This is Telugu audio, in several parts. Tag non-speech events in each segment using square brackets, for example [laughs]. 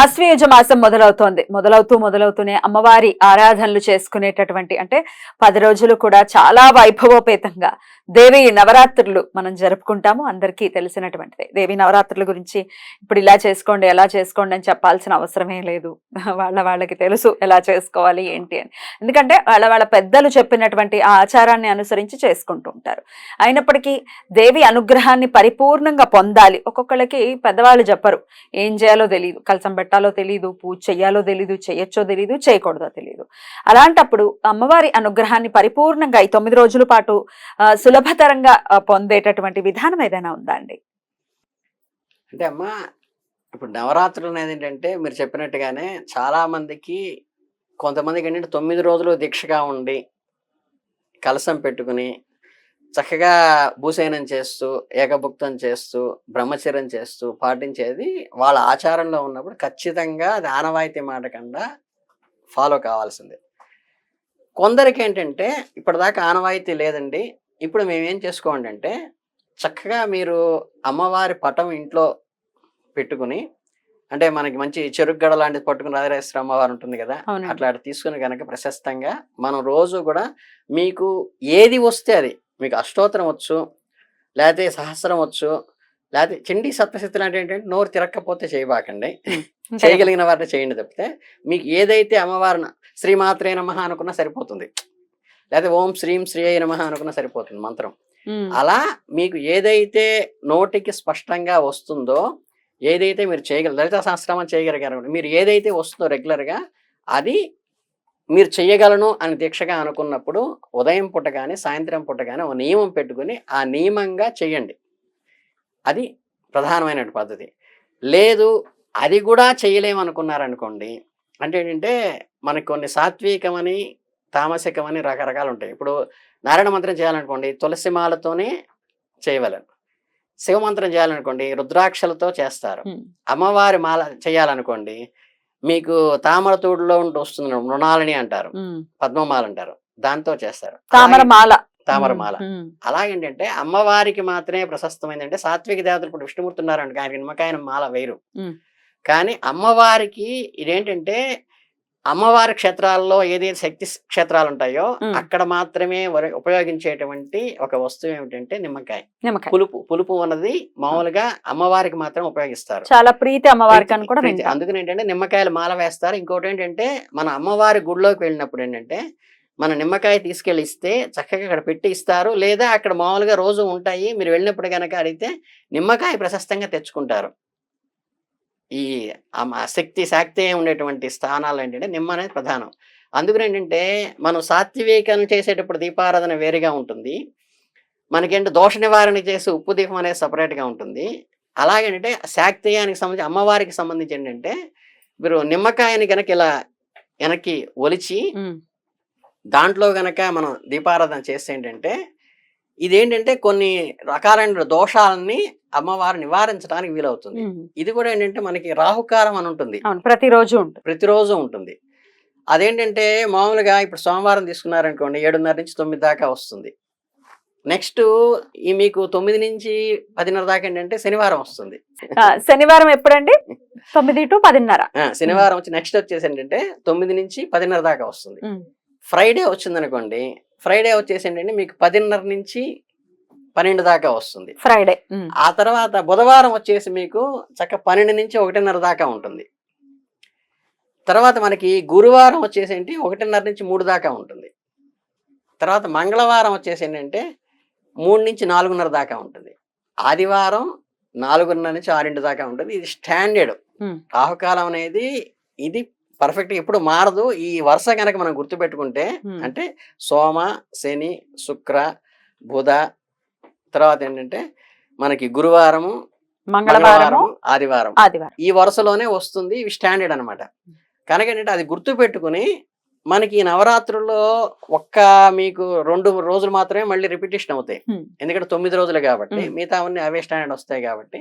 ఆశ్వయుజ మాసం మొదలవుతోంది. మొదలవుతూ మొదలవుతూనే అమ్మవారి ఆరాధనలు చేసుకునేటటువంటి అంటే పది రోజులు కూడా చాలా వైభవోపేతంగా దేవి నవరాత్రులు మనం జరుపుకుంటాము. అందరికీ తెలిసినటువంటిది. దేవి నవరాత్రుల గురించి ఇప్పుడు ఇలా చేసుకోండి ఎలా చేసుకోండి అని చెప్పాల్సిన అవసరమే లేదు. వాళ్ళ వాళ్ళకి తెలుసు ఎలా చేసుకోవాలి ఏంటి అని. ఎందుకంటే వాళ్ళ వాళ్ళ పెద్దలు చెప్పినటువంటి ఆ ఆచారాన్ని అనుసరించి చేసుకుంటూ ఉంటారు. అయినప్పటికీ దేవి అనుగ్రహాన్ని పరిపూర్ణంగా పొందాలి. ఒక్కొక్కళ్ళకి పెద్దవాళ్ళు చెప్పరు. ఏం చేయాలో తెలియదు కలసం పెట్టాలో తెలియదు పూజ చెయ్యాలో తెలియదు చేయొచ్చో తెలియదు చేయకూడదో తెలియదు అలాంటప్పుడు అమ్మవారి అనుగ్రహాన్ని పరిపూర్ణంగా ఈ తొమ్మిది రోజుల పాటు సులభతరంగా పొందేటటువంటి విధానం ఏదైనా ఉందా అండి? అంటే అమ్మా ఇప్పుడు నవరాత్రులు అనేది ఏంటంటే మీరు చెప్పినట్టుగానే చాలా మందికి కొంతమందికి ఏంటంటే తొమ్మిది రోజులు దీక్షగా ఉండి కలసం పెట్టుకుని చక్కగా భూసేనం చేస్తూ ఏకభుక్తం చేస్తూ బ్రహ్మచర్యం చేస్తూ పాటించేది వాళ్ళ ఆచారంలో ఉన్నప్పుడు ఖచ్చితంగా అది ఆనవాయితీ మాట కన్నా ఫాలో కావాల్సిందే కొందరికి ఏంటంటే ఇప్పటిదాకా ఆనవాయితీ లేదండి ఇప్పుడు మేము ఏం చేసుకోండి అంటే చక్కగా మీరు అమ్మవారి పటం ఇంట్లో పెట్టుకుని అంటే మనకి మంచి చెరుకు గడ లాంటిది పట్టుకుని రాజరాజేశ్వర అమ్మవారు ఉంటుంది కదా. అట్లా తీసుకుని కనుక ప్రశస్తంగా మనం రోజు కూడా మీకు ఏది వస్తే అది మీకు అష్టోత్తరం వచ్చు లేకపోతే సహస్రం వచ్చు లేకపోతే చండీ సప్తశక్తులు అంటే ఏంటంటే నోరు తిరక్కపోతే చేయబాకండి. [laughs] చేయగలిగిన వారిని చేయండి తప్పితే మీకు ఏదైతే అమ్మవారిని శ్రీమాత్రే నమః అనుకున్నా సరిపోతుంది. లేకపోతే ఓం శ్రీం శ్రీ అయి నమః అనుకున్నా సరిపోతుంది మంత్రం. అలా మీకు ఏదైతే నోటికి స్పష్టంగా వస్తుందో ఏదైతే మీరు చేయగల లలిత సహస్రమం చేయగలిగారు మీరు ఏదైతే వస్తుందో రెగ్యులర్గా అది మీరు చెయ్యగలను అని దీక్షగా అనుకున్నప్పుడు ఉదయం పూట కానీ సాయంత్రం పూట కానీ ఒక నియమం పెట్టుకుని ఆ నియమంగా చెయ్యండి. అది ప్రధానమైన పద్ధతి. లేదు అది కూడా చేయలేమనుకున్నారనుకోండి అంటే ఏంటంటే మనకి కొన్ని సాత్వికమని తామసికమని రకరకాలు ఉంటాయి ఇప్పుడు నారాయణ మంత్రం చేయాలనుకోండి తులసి మాలతోనే చేయవలను. శివమంత్రం చేయాలనుకోండి రుద్రాక్షలతో చేస్తారు. అమ్మవారి మాల చేయాలనుకోండి మీకు తామర తోడులో ఉంటూ వస్తుంది మృణాలని అంటారు. పద్మమాల అంటారు. దాంతో చేస్తారు. తామర అలాగే- మాల. తామర మాల. ఉమ్, అలాగేంటంటే అమ్మవారికి మాత్రమే ప్రశస్తమైంది అంటే సాత్విక దేవతలు ఇప్పుడు విష్ణుమూర్తి ఉన్నారండి ఆయన నిమ్మకాయన మాల వేరు. కానీ అమ్మవారికి ఇదేంటంటే అమ్మవారి క్షేత్రాల్లో ఏదైతే శక్తి క్షేత్రాలు ఉంటాయో. అక్కడ మాత్రమే ఉపయోగించేటువంటి ఒక వస్తువు ఏమిటంటే నిమ్మకాయ. నిమ్మకాయ. పులుపు పులుపు అన్నది మామూలుగా అమ్మవారికి మాత్రం ఉపయోగిస్తారు. చాలా ప్రీతి అమ్మవారికి అని కూడా అందుకని ఏంటంటే నిమ్మకాయలు మాల వేస్తారు. ఇంకోటి ఏంటంటే మన అమ్మవారి గుడిలోకి వెళ్ళినప్పుడు ఏంటంటే మన నిమ్మకాయ తీసుకెళ్ళి ఇస్తే చక్కగా అక్కడ పెట్టి ఇస్తారు. లేదా అక్కడ మామూలుగా రోజు ఉంటాయి. మీరు వెళ్ళినప్పుడు కనుక అడిగితే నిమ్మకాయ ప్రశస్తంగా తెచ్చుకుంటారు. ఈ శక్తి శాక్తి ఉండేటువంటి స్థానాలు ఏంటంటే నిమ్మ అనేది ప్రధానం. అందుకని ఏంటంటే మనం సాత్వికం చేసేటప్పుడు దీపారాధన వేరుగా ఉంటుంది. మనకేంటి దోష నివారణ చేసే ఉప్పు దీపం అనేది సపరేట్గా ఉంటుంది. అలాగేంటంటే శాక్తేయానికి సంబంధించి అమ్మవారికి సంబంధించి ఏంటంటే మీరు నిమ్మకాయని గనక ఇలా వెనక్కి ఒలిచి దాంట్లో గనక మనం దీపారాధన చేస్తే ఏంటంటే ఇదేంటంటే కొన్ని రకాలైన దోషాలని అమ్మవారు నివారించడానికి వీలవుతుంది. ఇది కూడా ఏంటంటే మనకి రాహుకాలం అని ఉంటుంది. ప్రతిరోజు ఉంటుంది. ప్రతిరోజు ఉంటుంది. అదేంటంటే మామూలుగా ఇప్పుడు సోమవారం తీసుకున్నారనుకోండి ఏడున్నర నుంచి తొమ్మిది దాకా వస్తుంది. నెక్స్ట్ ఈ మీకు తొమ్మిది నుంచి పదిన్నర దాకా ఏంటంటే శనివారం వస్తుంది. శనివారం ఎప్పుడండి? తొమ్మిది టు పదిన్నర. శనివారం వచ్చి నెక్స్ట్ వచ్చేసి ఏంటంటే తొమ్మిది నుంచి పదిన్నర దాకా వస్తుంది. ఫ్రైడే వచ్చింది అనుకోండి ఫ్రైడే వచ్చేసి ఏంటంటే మీకు పదిన్నర నుంచి పన్నెండు దాకా వస్తుంది. ఫ్రైడే ఆ తర్వాత బుధవారం వచ్చేసి మీకు చక్క పన్నెండు నుంచి ఒకటిన్నర దాకా ఉంటుంది. తర్వాత మనకి గురువారం వచ్చేసి ఏంటి ఒకటిన్నర నుంచి మూడు దాకా ఉంటుంది. తర్వాత మంగళవారం వచ్చేసి ఏంటంటే మూడు నుంచి నాలుగున్నర దాకా ఉంటుంది. ఆదివారం నాలుగున్నర నుంచి ఆరింటి దాకా ఉంటుంది. ఇది స్టాండర్డ్. రాహుకాలం అనేది ఇది పర్ఫెక్ట్ ఎప్పుడు మారదు ఈ వరుస కనుక మనం గుర్తుపెట్టుకుంటే. అంటే సోమ శని శుక్ర బుధ తర్వాత ఏంటంటే మనకి గురువారము మంగళవారం ఆదివారం ఆదివారం ఈ వరుసలోనే వస్తుంది ఇవి స్టాండర్డ్ అనమాట కనుక ఏంటంటే అది గుర్తు పెట్టుకుని మనకి ఈ నవరాత్రుల్లో ఒక్క మీకు రెండు రోజులు మాత్రమే మళ్ళీ రిపిటేషన్ అవుతాయి. ఎందుకంటే తొమ్మిది రోజులు కాబట్టి. మిగతా అన్ని అవే స్టాండర్డ్ వస్తాయి కాబట్టి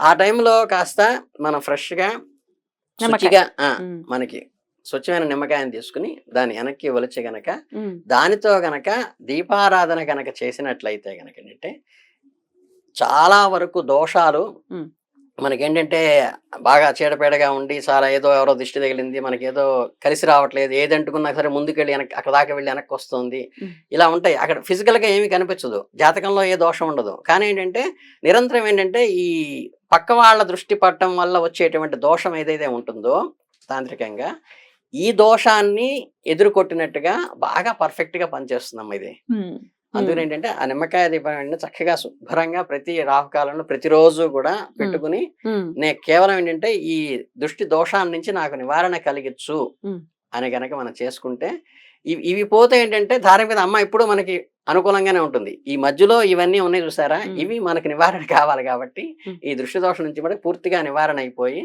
ఆ టైంలో కాస్త మనం ఫ్రెష్గా నిమ్మకాయ. శుచిగా మనకి స్వచ్ఛమైన నిమ్మకాయని తీసుకుని దాన్ని వెనక్కి ఒలిచి గనక దానితో గనక దీపారాధన గనక చేసినట్లయితే గనక ఏంటంటే చాలా వరకు దోషాలు. మనకేంటంటే బాగా చీడపేడగా ఉండి చాలా ఏదో ఎవరో దిష్టి తగిలింది మనకి ఏదో కలిసి రావట్లేదు ఏది అంటుకున్నా సరే ముందుకెళ్ళి వెనక్కి అక్కడ దాకా వెళ్ళి వెనక్కి వస్తుంది. ఇలా ఉంటాయి. అక్కడ physical గా ఏమీ కనిపించదు. జాతకంలో ఏ దోషం ఉండదు. కానీ ఏంటంటే నిరంతరం ఏంటంటే ఈ పక్క వాళ్ళ దృష్టి పట్టడం వల్ల వచ్చేటువంటి దోషం ఏదైతే ఉంటుందో తాంత్రికంగా ఈ దోషాన్ని ఎదుర్కొట్టినట్టుగా బాగా పర్ఫెక్ట్గా పనిచేస్తుందమ్మా ఇది. అందుకని ఏంటంటే ఆ నిమ్మకాయ దీపాన్ని చక్కగా శుభ్రంగా ప్రతి రాహుకాలంలో ప్రతిరోజు కూడా పెట్టుకుని నేను కేవలం ఏంటంటే ఈ దృష్టి దోషాల నుంచి నాకు నివారణ కలిగించు. అని గనక మనం చేసుకుంటే ఇవి ఇవి పోతే ఏంటంటే ధారం మీద అమ్మ ఇప్పుడు మనకి అనుకూలంగానే ఉంటుంది ఈ మధ్యలో ఇవన్నీ ఉన్నాయి చూసారా. ఇవి మనకి నివారణ కావాలి కాబట్టి. ఈ దృష్టి దోషం నుంచి కూడా పూర్తిగా నివారణ అయిపోయి.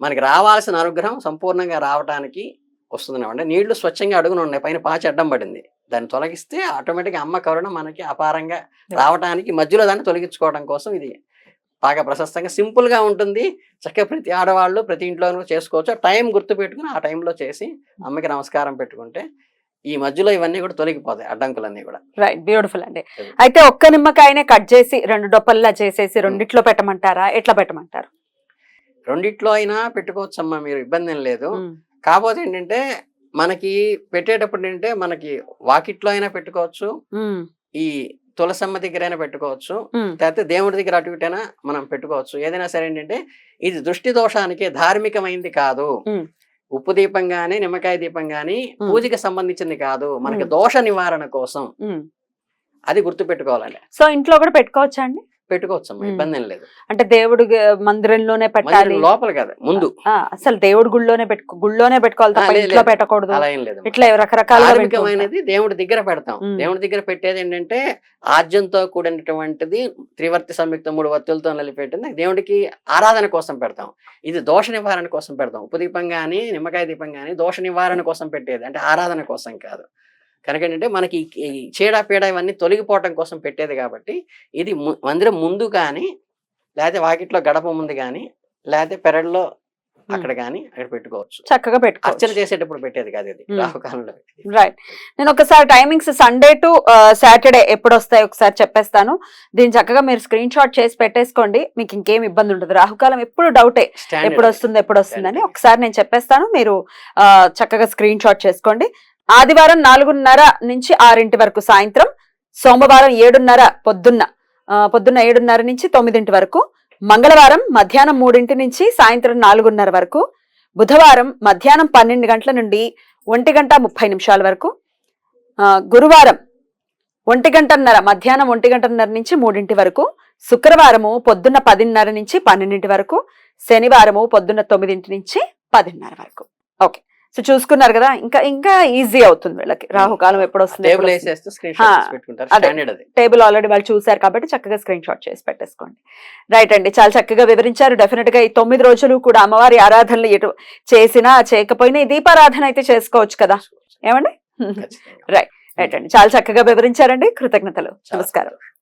మనకి రావాల్సిన అనుగ్రహం సంపూర్ణంగా రావడానికి వస్తుంది అంటే నీళ్ళు స్వచ్ఛంగా అడుగున ఉన్నాయి పైన పాచి అడ్డం పడింది దాన్ని తొలగిస్తే ఆటోమేటిక్గా అమ్మ కరుణ మనకి అపారంగా రావడానికి మధ్యలో దాన్ని తొలగించుకోవడం కోసం ఇది. బాగా ప్రశస్తంగా సింపుల్గా ఉంటుంది. చక్కగా ప్రతి ఆడవాళ్ళు ప్రతి ఇంట్లో చేసుకోవచ్చు. ఆ టైం గుర్తు పెట్టుకుని ఆ టైంలో చేసి అమ్మకి నమస్కారం పెట్టుకుంటే ఈ మధ్యలో ఇవన్నీ కూడా తొలగిపోతాయి అడ్డంకులన్నీ కూడా. రైట్ బ్యూటిఫుల్ అండి. అయితే ఒక్క నిమ్మకాయనే కట్ చేసి రెండు డొప్పల్లా చేసేసి రెండిట్లో పెట్టమంటారా? ఎట్లా పెట్టమంటారు? రెండిట్లో అయినా పెట్టుకోవచ్చు అమ్మా మీరు ఇబ్బంది లేదు. కాకపోతే ఏంటంటే మనకి పెట్టేటప్పుడు ఏంటంటే మనకి వాకిట్లో అయినా పెట్టుకోవచ్చు. ఈ తులసమ్మ దగ్గర అయినా పెట్టుకోవచ్చు లేకపోతే దేవుడి దగ్గర అటు ఇటైనా మనం పెట్టుకోవచ్చు. ఏదైనా సరే ఏంటంటే ఇది దృష్టి దోషానికి ధార్మికమైంది కాదు. ఉప్పు దీపం గాని నిమ్మకాయ దీపం గాని. పూజకి సంబంధించింది కాదు. మనకి. దోష నివారణ కోసం. అది గుర్తు పెట్టుకోవాలండి సో ఇంట్లో కూడా పెట్టుకోవచ్చా అండి? పెట్టుకోవచ్చు అమ్మా. ఇబ్బంది ఏం లేదు. అంటే దేవుడు మందిరంలోనే పెట్టాలి. లోపల కాదు ముందు. అసలు దేవుడు గుళ్ళోనే పెట్టుకో గుళ్ళోనే పెట్టుకోవాలి తప్ప ఇంట్లో. పెట్టకూడదు. అలా ఏం లేదు ఇట్లా. ధార్మికమైనది దేవుడి దగ్గర పెడతాం. దేవుడి దగ్గర పెట్టేది ఏంటంటే ఆజ్యంతో కూడినటువంటిది త్రివర్తి సంయుక్త మూడు వత్తులతో నలిపెట్టింది దేవుడికి ఆరాధన కోసం పెడతాం. ఇది దోష నివారణ కోసం పెడతాం. ఉప్పు దీపం కానీ నిమ్మకాయ దీపం కానీ దోష నివారణ కోసం పెట్టేది. అంటే ఆరాధన కోసం కాదు. కనుక ఏంటంటే మనకి చీడ పీడ ఇవన్నీ తొలగిపోవటం కోసం పెట్టేది కాబట్టి ఇది మందిరం ముందు కానీ లేకపోతే వాకిట్లో గడప ముందు కానీ లేకపోతే పెరడులో అక్కడ కానీ అక్కడ పెట్టుకోవచ్చు. చక్కగా అర్చన పెట్టుకోవచ్చు చేసేటప్పుడు పెట్టేది కాదు ఇది. రాహుకాలంలో. రైట్. నేను ఒకసారి టైమింగ్స్ సండే టు సాటర్డే ఎప్పుడు వస్తాయి ఒకసారి చెప్పేస్తాను. దీన్ని చక్కగా మీరు స్క్రీన్ షాట్ చేసి పెట్టేసుకోండి. మీకు ఇంకేం ఇబ్బంది ఉండదు. రాహుకాలం ఎప్పుడు డౌటే. ఎప్పుడు వస్తుంది ఎప్పుడు వస్తుందని. ఒకసారి నేను చెప్పేస్తాను. మీరు చక్కగా స్క్రీన్ షాట్ చేసుకోండి. ఆదివారం నాలుగున్నర నుంచి ఆరింటి వరకు సాయంత్రం సోమవారం ఏడున్నర పొద్దున్న పొద్దున్న ఏడున్నర నుంచి తొమ్మిదింటి వరకు మంగళవారం మధ్యాహ్నం మూడింటి నుంచి సాయంత్రం నాలుగున్నర వరకు బుధవారం మధ్యాహ్నం పన్నెండు గంటల నుండి ఒంటి గంట ముప్పై నిమిషాల వరకు గురువారం ఒంటి గంటన్నర మధ్యాహ్నం ఒంటి గంటన్నర నుంచి మూడింటి వరకు శుక్రవారము పొద్దున్న పదిన్నర నుంచి పన్నెండింటి వరకు శనివారము పొద్దున్న తొమ్మిదింటి నుంచి పదిన్నర వరకు. ఓకే. సో చూసుకున్నారు కదా ఇంకా ఇంకా ఈజీ అవుతుంది వీళ్ళకి. రాహుకాలం ఎప్పుడు వస్తుంది టేబుల్ ఆల్రెడీ వాళ్ళు చూశారు కాబట్టి చక్కగా స్క్రీన్ షాట్ చేసి పెట్టేసుకోండి. రైట్ అండి. చాలా చక్కగా వివరించారు. డెఫినెట్గా ఈ తొమ్మిది రోజులు కూడా అమ్మవారి ఆరాధనలు ఎటు చేసినా చేయకపోయినా ఈ దీపారాధన అయితే చేసుకోవచ్చు కదా. ఏమండి? ఖచ్చితంగా. [laughs] రైట్ అండి. చాలా చక్కగా వివరించారండి. కృతజ్ఞతలు. నమస్కారం.